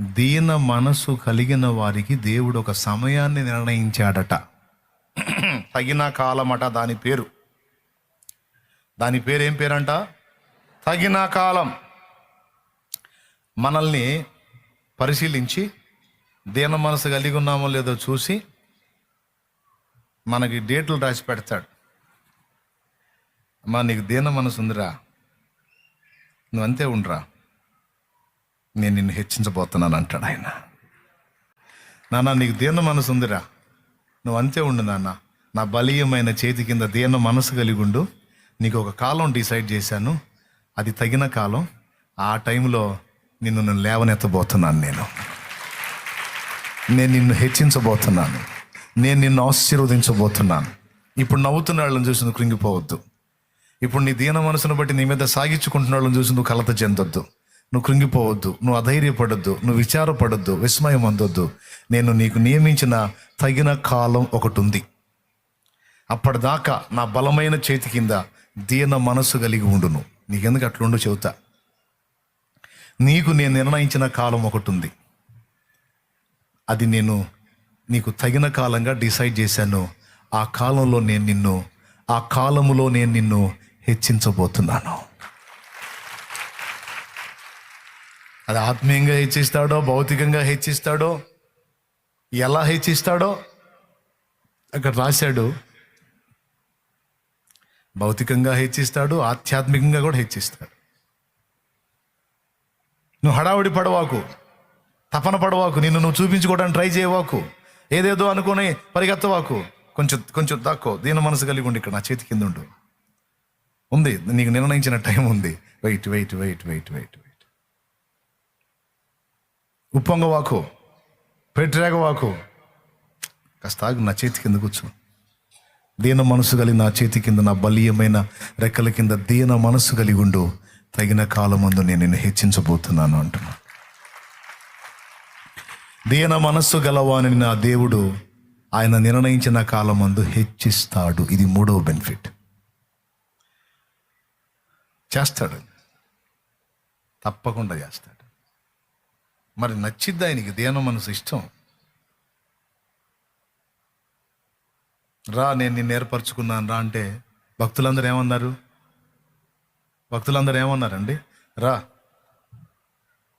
దీన మనసు కలిగిన వారికి దేవుడు ఒక సమయాన్ని నిర్ణయించాడట. తగిన కాలమట దాని పేరు. దాని పేరు ఏం పేరంట? తగిన కాలం. మనల్ని పరిశీలించి దీన మనసు కలిగి ఉన్నామో లేదో చూసి మనకి డేట్లు రాసి పెడతాడు. అమ్మా నీకు దీన మనసు ఉందిరా. నువ్వు అంతే ఉండరా. నేను నిన్ను హెచ్చించబోతున్నాను అంటాడు ఆయన. నాన్న నీకు దీన మనసు ఉందిరా. నువ్వు అంతే ఉండు నాన్న. నా బలీయమైన చేతి కింద దీన మనసు కలిగి ఉండు. నీకు ఒక కాలం డిసైడ్ చేశాను. అది తగిన కాలం. ఆ టైంలో నిన్ను నేను లేవనెత్తబోతున్నాను నేను. నేను నిన్ను హెచ్చించబోతున్నాను. నేను నిన్ను ఆశీర్వదించబోతున్నాను. ఇప్పుడు నవ్వుతున్న వాళ్ళని చూసి నువ్వు కృంగిపోవద్దు. ఇప్పుడు నీ దీన మనసును బట్టి నీ మీద సాగించుకుంటున్న వాళ్ళని చూసి నువ్వు కలత చెందొద్దు. నువ్వు కృంగిపోవద్దు నువ్వు అధైర్యపడద్దు నువ్వు విచారపడద్దు విస్మయం అందొద్దు. నేను నీకు నియమించిన తగిన కాలం ఒకటి ఉంది అప్పటిదాకా నా బలమైన చేతి కింద దీన మనసు కలిగి ఉండును. నీకెందుకు అట్లుండు చెబుతా? నీకు నేను నిర్ణయించిన కాలం ఒకటి ఉంది అది నేను నీకు తగిన కాలంగా డిసైడ్ చేశాను. ఆ కాలంలో నేను నిన్ను ఆ కాలములో నేను నిన్ను హెచ్చించబోతున్నాను. అది ఆత్మీయంగా హెచ్చిస్తాడో భౌతికంగా హెచ్చిస్తాడో ఎలా హెచ్చిస్తాడో అక్కడ రాశాడు. భౌతికంగా హెచ్చిస్తాడు ఆధ్యాత్మికంగా కూడా హెచ్చిస్తాడు. నువ్వు హడావుడి పడవాకు తపన పడవాకు నిన్ను నువ్వు చూపించుకోవడానికి ట్రై చేయవాకు ఏదేదో అనుకుని పరిగెత్తవాకు. కొంచెం కొంచెం దాక్కో దీని మనసు కలిగి ఉండి ఇక్కడ నా చేతి కింద ఉండు. ఉంది నీకు నిర్ణయించిన టైం ఉంది. Wait wait wait wait wait. Wait ఉప్పొంగవాకు పెట్టరేగవాకు కాస్త ఆగు నా చేతి కింద కూర్చో. దీన మనసు కలిగి నా చేతి కింద నా బలీయమైన రెక్కల కింద దీన మనసు కలిగి ఉండు. తగిన కాలమందు నేను నిన్ను హెచ్చించబోతున్నాను అంటున్నా. దీన మనస్సు గలవాని నా దేవుడు ఆయన నిర్ణయించిన కాలమందు హెచ్చిస్తాడు. ఇది మూడవ బెనిఫిట్. చేస్తాడు. తప్పకుండా చేస్తాడు. మరి నచ్చిద్ది ఆయనకి? దేన మనసు ఇష్టం. రా నేను నిన్ను ఏర్పరచుకున్నాను. రా అంటే భక్తులందరూ ఏమన్నారు? భక్తులందరూ ఏమన్నారండి? రా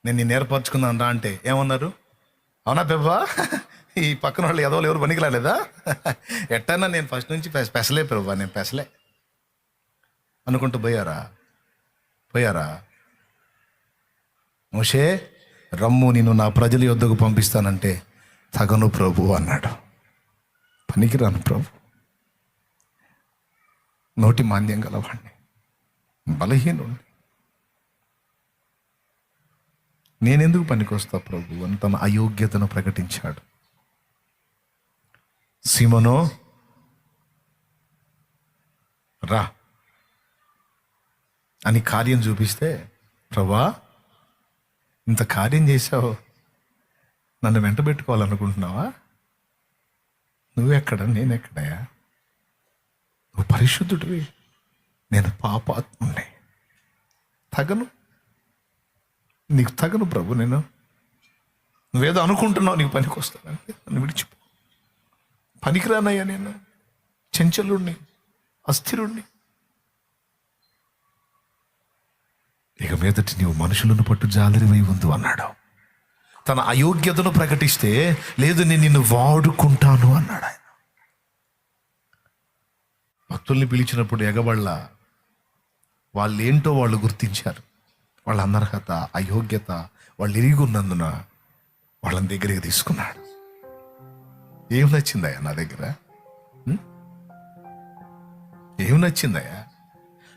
నేను నిన్ను ఏర్పరచుకున్నాను. రా అంటే ఏమన్నారు? అవునా పెబ్బా? ఈ పక్కన వాళ్ళు ఎదవలు ఎవరు పనికి రాలేదా ఎట్టన్నా నేను ఫస్ట్ నుంచి పెసలే పెబ్బా నేను పెసలే. అనుకుంటూ పోయారా? పోయారా? మోషే? రమ్ము నేను నా ప్రజల యొద్దకు పంపిస్తానంటే తగను ప్రభు అన్నాడు. పనికిరాను ప్రభు. నోటి మాంద్యం గలవాణ్ణి. బలహీనుణ్ణి. నేనెందుకు పనికొస్తా ప్రభు అని తన అయోగ్యతను ప్రకటించాడు. సీమనో రా. అని కార్యం చూపిస్తే ప్రభా ఇంత కార్యం చేశావు. నన్ను వెంట పెట్టుకోవాలనుకుంటున్నావా? నువ్వెక్కడ? నేనెక్కడయా నువ్వు పరిశుద్ధుడివి. నేను పాపాత్ముని తగను. నీకు తగను ప్రభు నేను. నువ్వేదో అనుకుంటున్నావు నీకు పనికి వస్తానంటే నన్ను విడిచిపో. పనికిరానయ్యా నేను. చెంచలుణ్ణి. అస్థిరుణ్ణి. ఇక మీదటి నీవు మనుషులను పట్టు జాలరివై ఉందు అన్నాడు. తన అయోగ్యతను ప్రకటిస్తే లేదు నేను నిన్ను వాడుకుంటాను అన్నాడు ఆయన. భక్తుల్ని పిలిచినప్పుడు ఎగబళ్ళ వాళ్ళు ఏంటో వాళ్ళు గుర్తించారు. వాళ్ళ అనర్హత అయోగ్యత వాళ్ళు ఇరిగి ఉన్నందున వాళ్ళని దగ్గరికి తీసుకున్నాడు. ఏం నచ్చిందయ్యా నా దగ్గర? ఏం నచ్చిందయ్యా?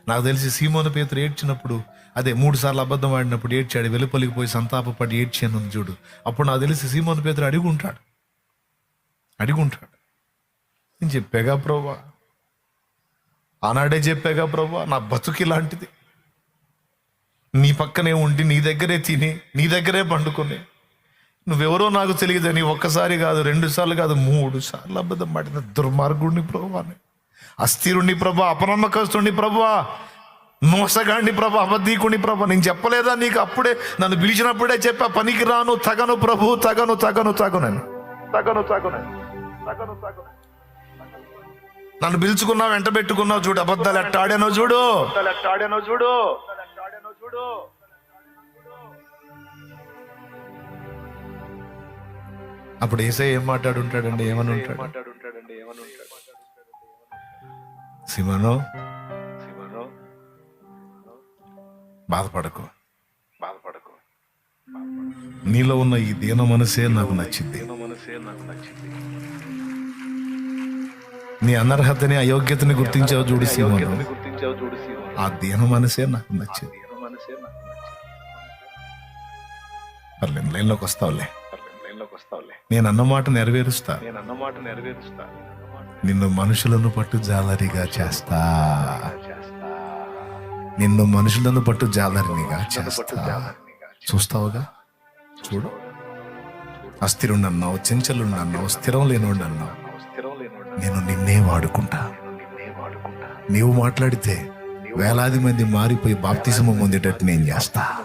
నాకు తెలిసి సీమోను పేతురు ఏడ్చినప్పుడు అదే మూడు సార్లు అబద్ధం ఆడినప్పుడు ఏడ్చాడు వెలుపలికి పోయి సంతాపపడి ఏడ్చాను చూడు. అప్పుడు నాకు తెలిసి సీమోను పేతురు అడిగి ఉంటాడు అడిగి ఉంటాడు నేను చెప్పాగా ప్రభా ఆనాడే చెప్పాగా ప్రభా నా బతుకి ఇలాంటిది. నీ పక్కనే ఉండి నీ దగ్గరే తిని నీ దగ్గరే పండుకొని నువ్వెవరో నాకు తెలియదని ఒక్కసారి కాదు రెండు సార్లు కాదు మూడు సార్లు అబద్ధం పడిన దుర్మార్గుడిని ప్రభాని అస్థిరుణ్ణి ప్రభా అపనమ్మకస్తుణ్ణి ప్రభా మోసగాండి ప్రభా అబద్ధీకుని ప్రభు. నేను చెప్పలేదా నీకు? అప్పుడే నన్ను పిలిచినప్పుడే చెప్పా పనికి రాను తగను ప్రభు తగను తగను తగనని తగను తగనని తగను తగను. నన్ను పిలుచుకున్నావు వెంట పెట్టుకున్నావు చూడు అబద్ధాలు ఎట్టాడానో చూడు. ఎట్టాడానో చూడు చూడు. అప్పుడు ఏసై ఏం మాట్లాడుంటాడండి ఏమని ఉంటాడు మాట్లాడుంటాడండి? ఏమని ఉంటాడు? సిమను శివను బాధపడకు. బాధపడకు. నీలో ఉన్న ఈ దీన మనసే నాకు నచ్చింది. నా మనసే నాకు నచ్చింది. నీ అనర్హతని అయోగ్యతని గుర్తించావు చూడు శివను ఆ దీన మనసే నాకు నచ్చింది. పర్లేదు లైన్లోకి వస్తావులే. పర్లేదు, లైన్లోకి వస్తావులే. నేను అన్న మాట నెరవేరుస్తా. నేను అన్నమాట నెరవేరుస్తా. నిన్ను మనుషులను పట్టు జాలరిగా చేస్తా. నిన్ను మనుషులను పట్టు జాలరినిగా పట్టు చేస్తా. చూస్తావుగా? చూడు. అస్థిరుండన్నావు చెంచలుండన్నావు స్థిరం లేనుండన్నావు స్థిరం నేను నిన్నే వాడుకుంటా. నిన్నే వాడుకుంటా నీవు మాట్లాడితే వేలాది మంది మారిపోయి బాప్తిసము పొందేటట్టు నేను చేస్తా.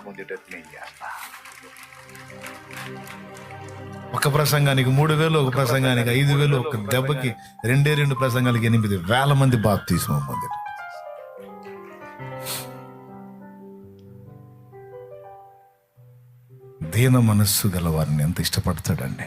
ఒక ప్రసంగానికి మూడు వేలు ఒక ప్రసంగానికి ఐదు వేలు ఒక దెబ్బకి రెండే రెండు ప్రసంగాలకి ఎనిమిది వేల మంది బాప్తిసము తీసుకోమంది దీన మనస్సు గల వారిని ఎంత ఇష్టపడతాడండి?